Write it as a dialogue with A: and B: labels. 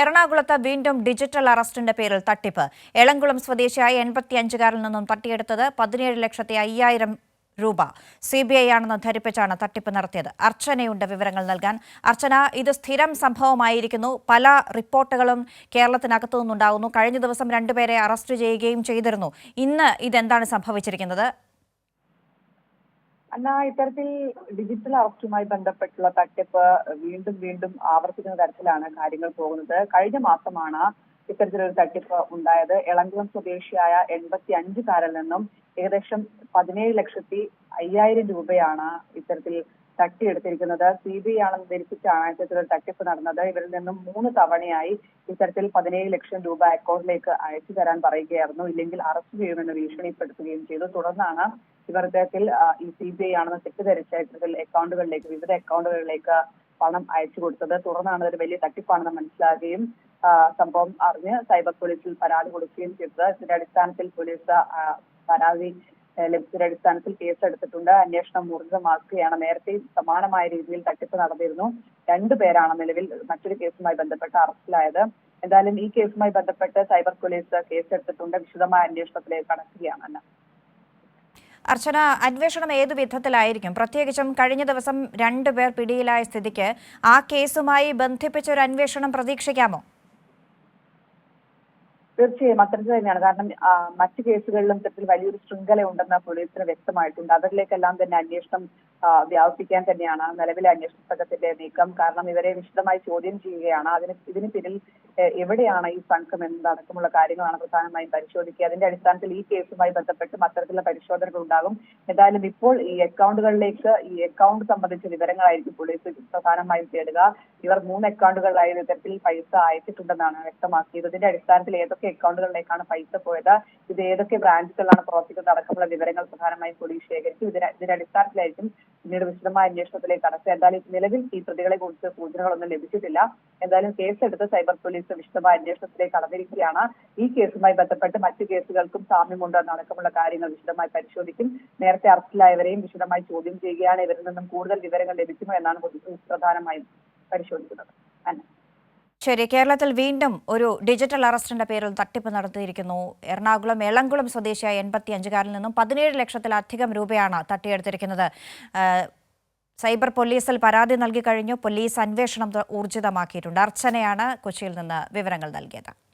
A: എറണാകുളത്ത് വീണ്ടും ഡിജിറ്റൽ അറസ്റ്റിന്റെ പേരിൽ തട്ടിപ്പ്. എളംകുളം സ്വദേശിയായ എൺപത്തിയഞ്ചുകാരിൽ നിന്നും തട്ടിയെടുത്തത് പതിനേഴ് ലക്ഷത്തി അയ്യായിരം രൂപ. സി ബി ഐ ആണെന്ന് ധരിപ്പിച്ചാണ് തട്ടിപ്പ് നടത്തിയത്. അർച്ചനയുണ്ട് വിവരങ്ങൾ നൽകാൻ. അർച്ചന ഇത് സ്ഥിരം സംഭവമായിരിക്കുന്നു. പല റിപ്പോർട്ടുകളും കേരളത്തിനകത്തു നിന്നുണ്ടാകുന്നു കഴിഞ്ഞ ദിവസം രണ്ടുപേരെ അറസ്റ്റ് ചെയ്യുകയും ചെയ്തിരുന്നു. ഇന്ന് ഇതെന്താണ് സംഭവിച്ചിരിക്കുന്നത്?
B: അല്ല ഇത്തരത്തിൽ ഡിജിറ്റൽ അറസ്റ്റുമായി ബന്ധപ്പെട്ടുള്ള തട്ടിപ്പ് വീണ്ടും വീണ്ടും ആവർത്തിക്കുന്ന തരത്തിലാണ് കാര്യങ്ങൾ പോകുന്നത്. കഴിഞ്ഞ മാസമാണ് ഇത്തരത്തിലൊരു തട്ടിപ്പ് ഉണ്ടായത്. എളങ്കുളം സ്വദേശിയായ എൺപത്തി അഞ്ചുകാരിൽ നിന്നും ഏകദേശം പതിനേഴ് ലക്ഷത്തി അയ്യായിരം രൂപയാണ് ഇത്തരത്തിൽ തട്ടിയെടുത്തിരിക്കുന്നത്. സി ബി ഐ ആണെന്ന് ധരിപ്പിച്ചാണ് ഇത്തരത്തിലൊരു തട്ടിപ്പ് നടന്നത്. ഇവരിൽ നിന്നും മൂന്ന് തവണയായി ഇത്തരത്തിൽ പതിനേഴ് ലക്ഷം രൂപ അക്കൗണ്ടിലേക്ക് അയച്ചു തരാൻ പറയുകയായിരുന്നു. ഇല്ലെങ്കിൽ അറസ്റ്റ് ചെയ്യുമെന്ന് ഭീഷണിപ്പെടുത്തുകയും ചെയ്തു. തുടർന്നാണ് ഇവർ ഇത്തരത്തിൽ ഈ സി ബി ഐ ആണെന്ന് തെറ്റിദ്ധരിച്ച ഇത്തരത്തിൽ അക്കൗണ്ടുകളിലേക്ക് വിവിധ അക്കൗണ്ടുകളിലേക്ക് പണം അയച്ചു കൊടുത്തത്. തുടർന്നാണ് ഇതൊരു വലിയ തട്ടിപ്പാണെന്ന് മനസ്സിലാകുകയും സംഭവം അറിഞ്ഞ് സൈബർ പോലീസിൽ പരാതി കൊടുക്കുകയും ചെയ്തത്. ഇതിന്റെ അടിസ്ഥാനത്തിൽ പോലീസ് പരാതി ലഭിച്ചതിന്റെ അടിസ്ഥാനത്തിൽ കേസെടുത്തിട്ടുണ്ട്. അന്വേഷണം ഊർജിതമാക്കുകയാണ് നേരത്തെ സമാനമായ രീതിയിൽ തട്ടിപ്പ് നടന്നിരുന്നു. രണ്ടു പേരാണ് നിലവിൽ മറ്റൊരു കേസുമായി ബന്ധപ്പെട്ട് അറസ്റ്റിലായത്. എന്തായാലും ഈ കേസുമായി ബന്ധപ്പെട്ട് സൈബർ പോലീസ് കേസെടുത്തിട്ടുണ്ട്. വിശദമായ അന്വേഷണത്തിലേക്ക് കടക്കുകയാണ് അന്ന.
A: അർച്ചന അന്വേഷണം ഏത് വിധത്തിലായിരിക്കും? പ്രത്യേകിച്ചും കഴിഞ്ഞ ദിവസം രണ്ടുപേർ പിടിയിലായ സ്ഥിതിക്ക് ആ കേസുമായി ബന്ധിപ്പിച്ച ഒരു അന്വേഷണം പ്രതീക്ഷിക്കാമോ?
B: തീർച്ചയായും അത്തരത്തിൽ തന്നെയാണ്. കാരണം മറ്റു കേസുകളിലും ഇത്തരത്തിൽ വലിയൊരു ശൃംഖല ഉണ്ടെന്ന് പോലീസിന് വ്യക്തമായിട്ടുണ്ട്. അവരിലേക്കെല്ലാം തന്നെ അന്വേഷണം വ്യാപിപ്പിക്കാൻ തന്നെയാണ് നിലവിലെ അന്വേഷണ സംഘത്തിന്റെ നീക്കം. കാരണം ഇവരെ വിശദമായി ചോദ്യം ചെയ്യുകയാണ്. അതിന് ഇതിന് പിന്നിൽ എവിടെയാണ് ഈ സംഘം എന്നതടക്കമുള്ള കാര്യങ്ങളാണ് പ്രധാനമായും പരിശോധിക്കുക. അതിന്റെ അടിസ്ഥാനത്തിൽ ഈ കേസുമായി ബന്ധപ്പെട്ട് അത്തരത്തിലുള്ള പരിശോധനകൾ ഉണ്ടാകും. എന്തായാലും ഇപ്പോൾ ഈ അക്കൗണ്ടുകളിലേക്ക് ഈ അക്കൗണ്ട് സംബന്ധിച്ച വിവരങ്ങളായിരിക്കും പോലീസ് പ്രധാനമായും തേടുക. ഇവർ മൂന്ന് അക്കൗണ്ടുകളിലായി ഇത്തരത്തിൽ പൈസ അയച്ചിട്ടുണ്ടെന്നാണ് വ്യക്തമാക്കിയത്. ഇതിന്റെ അടിസ്ഥാനത്തിൽ ഏതൊക്കെ അക്കൗണ്ടുകളിലേക്കാണ് പൈസ പോയത്. ഇത് ഏതൊക്കെ ബ്രാഞ്ചുകളിലാണ് പ്രവർത്തിക്കുന്നത് അടക്കമുള്ള വിവരങ്ങൾ പ്രധാനമായും പോലീസ് ശേഖരിച്ചു ഇതിന് ഇതിന്റെ അടിസ്ഥാനത്തിലായിരിക്കും പിന്നീട് വിശദമായ അന്വേഷണത്തിലേക്ക് കടക്കുക. എന്തായാലും നിലവിൽ ഈ പ്രതികളെ കുറിച്ച് സൂചനകളൊന്നും ലഭിച്ചിട്ടില്ല. എന്തായാലും കേസെടുത്ത് സൈബർ പോലീസ് വിശദമായ അന്വേഷണത്തിലേക്ക് കടന്നിരിക്കുകയാണ്. ഈ കേസുമായി ബന്ധപ്പെട്ട് മറ്റു കേസുകൾക്കും സാമ്യമുണ്ടോ എന്നടക്കമുള്ള കാര്യങ്ങൾ വിശദമായി പരിശോധിക്കും. നേരത്തെ അറസ്റ്റിലായവരെയും വിശദമായി ചോദ്യം ചെയ്യുകയാണ്. ഇവരിൽ നിന്നും കൂടുതൽ വിവരങ്ങൾ ലഭിക്കുമോ എന്നാണ് പ്രധാനമായും പരിശോധിക്കുന്നത്. അന്ന
A: ശരി കേരളത്തിൽ വീണ്ടും ഒരു ഡിജിറ്റൽ അറസ്റ്റിന്റെ പേരിൽ തട്ടിപ്പ് നടത്തിയിരിക്കുന്നു. എറണാകുളം എളംകുളം സ്വദേശിയായ എൺപത്തി അഞ്ചുകാരിൽ നിന്നും പതിനേഴ് ലക്ഷത്തിലധികം രൂപയാണ് തട്ടിയെടുത്തിരിക്കുന്നത്. സൈബർ പോലീസിൽ പരാതി നൽകി കഴിഞ്ഞു. പോലീസ് അന്വേഷണം ഊർജിതമാക്കിയിട്ടുണ്ട്. അർച്ചനയാണ് കൊച്ചിയിൽ നിന്ന് വിവരങ്ങൾ നൽകിയത്.